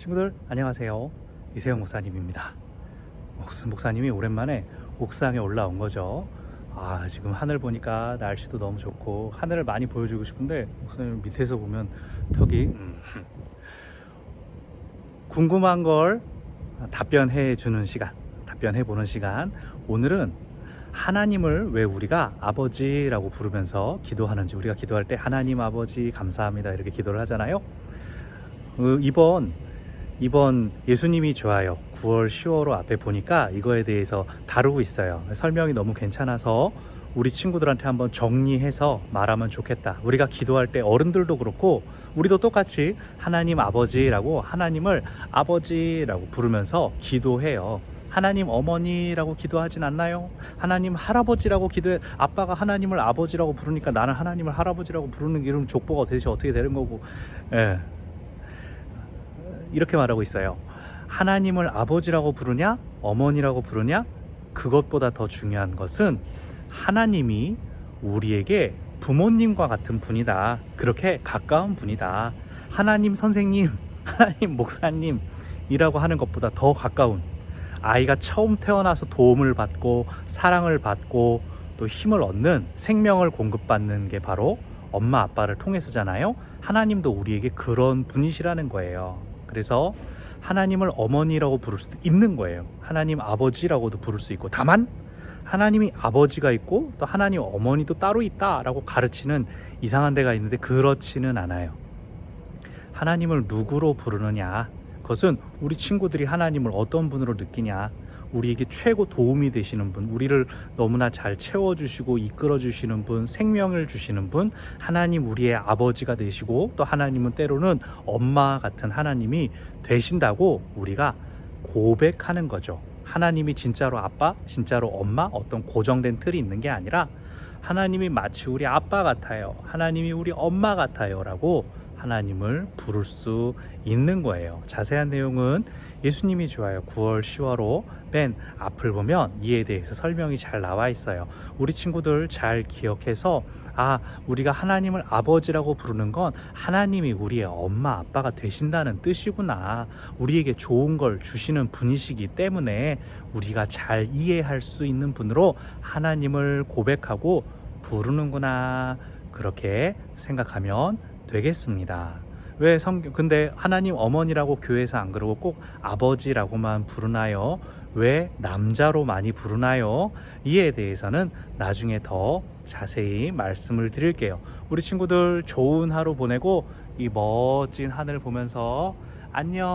친구들 안녕하세요. 이세영 목사님입니다. 목- 목사님이 오랜만에 옥상에 올라온 거죠. 아 지금 하늘 보니까 날씨도 너무 좋고 하늘을 많이 보여주고 싶은데 목사님 밑에서 보면 턱이 음, 궁금한 걸 답변해 주는 시간 답변해 보는 시간. 오늘은 하나님을 왜 우리가 아버지라고 부르면서 기도하는지 우리가 기도할 때 하나님 아버지 감사합니다. 이렇게 기도를 하잖아요. 어, 이번 이번 예수님이 좋아요. 9월 10월호 앞에 보니까 이거에 대해서 다루고 있어요. 설명이 너무 괜찮아서 우리 친구들한테 한번 정리해서 말하면 좋겠다. 우리가 기도할 때 어른들도 그렇고 우리도 똑같이 하나님 아버지라고 하나님을 아버지라고 부르면서 기도해요. 하나님 어머니라고 기도하진 않나요? 하나님 할아버지라고 기도해 아빠가 하나님을 아버지라고 부르니까 나는 하나님을 할아버지라고 부르는 이름 족보가 대체 어떻게 되는 거고. 예. 이렇게 말하고 있어요. 하나님을 아버지라고 부르냐, 어머니라고 부르냐, 그것보다 더 중요한 것은 하나님이 우리에게 부모님과 같은 분이다. 그렇게 가까운 분이다. 하나님 선생님, 하나님 목사님이라고 하는 것보다 더 가까운 아이가 처음 태어나서 도움을 받고 사랑을 받고 또 힘을 얻는 생명을 공급받는 게 바로 엄마 아빠를 통해서잖아요. 하나님도 우리에게 그런 분이시라는 거예요. 그래서 하나님을 어머니라고 부를 수도 있는 거예요. 하나님 아버지라고도 부를 수 있고 다만 하나님이 아버지가 있고 또 하나님 어머니도 따로 있다라고 가르치는 이상한 데가 있는데 그렇지는 않아요. 하나님을 누구로 부르느냐? 그것은 우리 친구들이 하나님을 어떤 분으로 느끼냐? 우리에게 최고 도움이 되시는 분, 우리를 너무나 잘 채워주시고 이끌어주시는 분, 생명을 주시는 분, 하나님 우리의 아버지가 되시고 또 하나님은 때로는 엄마 같은 하나님이 되신다고 우리가 고백하는 거죠. 하나님이 진짜로 아빠, 진짜로 엄마, 어떤 고정된 틀이 있는 게 아니라 하나님이 마치 우리 아빠 같아요. 하나님이 우리 엄마 같아요. 라고 하나님을 부를 수 있는 거예요. 자세한 내용은 예수님이 좋아요. 9월 10월호 맨 앞을 보면 이에 대해서 설명이 잘 나와 있어요. 우리 친구들 잘 기억해서 아, 우리가 하나님을 아버지라고 부르는 건 하나님이 우리의 엄마, 아빠가 되신다는 뜻이구나. 우리에게 좋은 걸 주시는 분이시기 때문에 우리가 잘 이해할 수 있는 분으로 하나님을 고백하고 부르는구나. 그렇게 생각하면 되겠습니다. 왜 성경 근데 하나님 어머니라고 교회에서 안 그러고 꼭 아버지라고만 부르나요? 왜 남자로 많이 부르나요? 이에 대해서는 나중에 더 자세히 말씀을 드릴게요. 우리 친구들 좋은 하루 보내고 이 멋진 하늘 보면서 안녕.